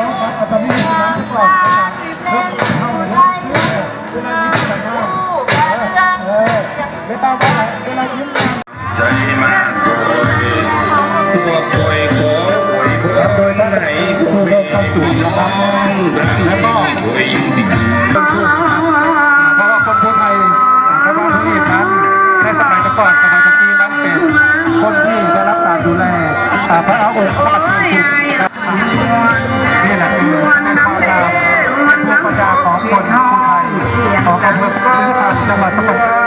น้องครับเอาตอนนี้มีน้ำก่อนนะครับเพิ่มเข้าเลยนะเวลายิ้มกันได้เออไม่ต้องว่าเวลายิ้มกันใจมาโดยตัวคอยขอหวยเพื่อโดยไหนผู้ร่วมเข้าสู่นะครับแล้วก็หวยอยู่ที่เพราะว่าคนทั่วไทยชาวบ้านที่นั้นในสมัยก่อนสมัยตะกี้นั้นเป็นคนที่ได้รับการดูแลพระอาองค์พระบาทสม จังหวัดสกล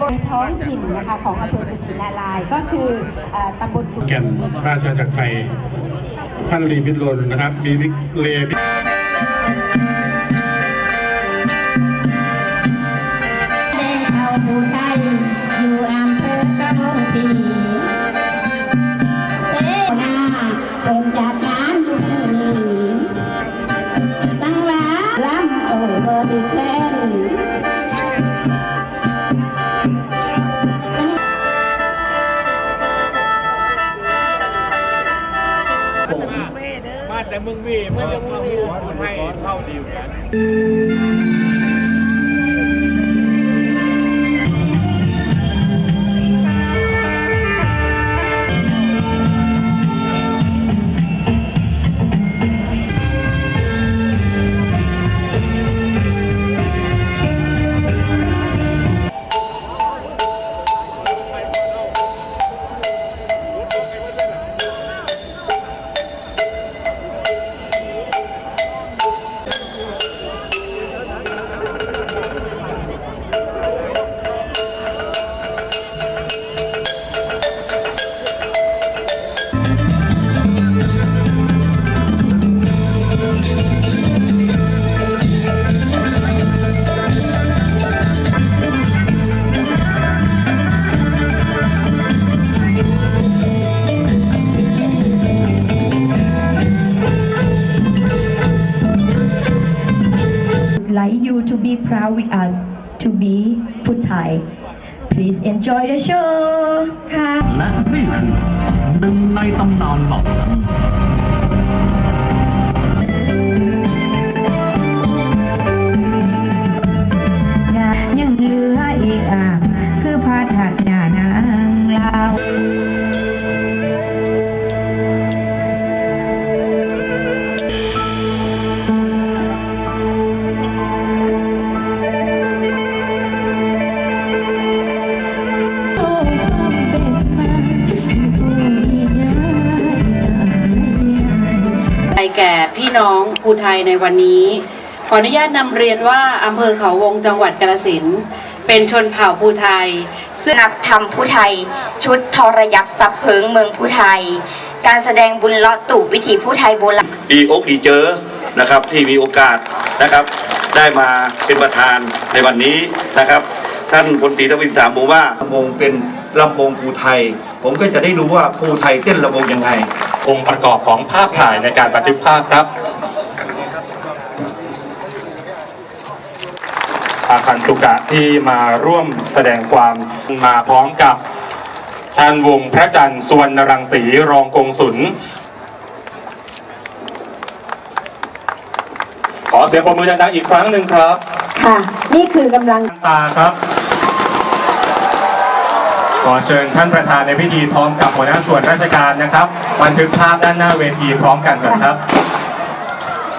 ขึ้นไปบนท้องถิ่นนะคะของอำเภอกุชินารายณ์ก็คือเอ่อตำบลกุแก่นราชอาณาจักรไทยท่านลีพิรนนะครับ มีวิกเลวิได้เอาผู้ไทยอ แต่มึงวีเมื่อจะมึงวีคนให้เข้าดีกัน like you to be proud with us to be Puthai. Please enjoy the show. ค่ะ และนี่คือหนึ่งในตำนานเหล่านั้น แก่พี่น้องภูไทยในวันนี้ ขออนุญาตนำเรียนว่าอำเภอเขาวงจังหวัดกาฬสินธุ์เป็นชนเผ่าภูไทย ซึ่งนับทำผู้ไทย ชุดทรยับซับเพิงเมืองผู้ไทย การแสดงบุญเลาะตู่วิถีผู้ไทยโบราณดีอกดีเจอนะครับที่มีโอกาสนะครับ ได้มาเป็นประธานในวันนี้นะครับ ท่านพลตรีทวินถามผมว่าลำวงเป็นลำวงภูไทย ผมก็จะได้รู้ว่าภูไทยเต้นลำวงยังไง องค์ประกอบของภาพถ่ายในการบันทึกภาพครับอาคันตุกะที่มาร่วมแสดงความมาพร้อมกับท่านวงพระจันทร์สุวรรณรังสีรองกงสุลขอเสียงปรบมือดังๆอีกครั้งหนึ่งครับ ค่ะ นี่คือกำลังตาครับ ขอเชิญท่านประธานในพิธีพร้อมกับหัวหน้าส่วนราชการนะครับ บันทึกภาพด้านหน้าเวทีพร้อมกันก่อนครับ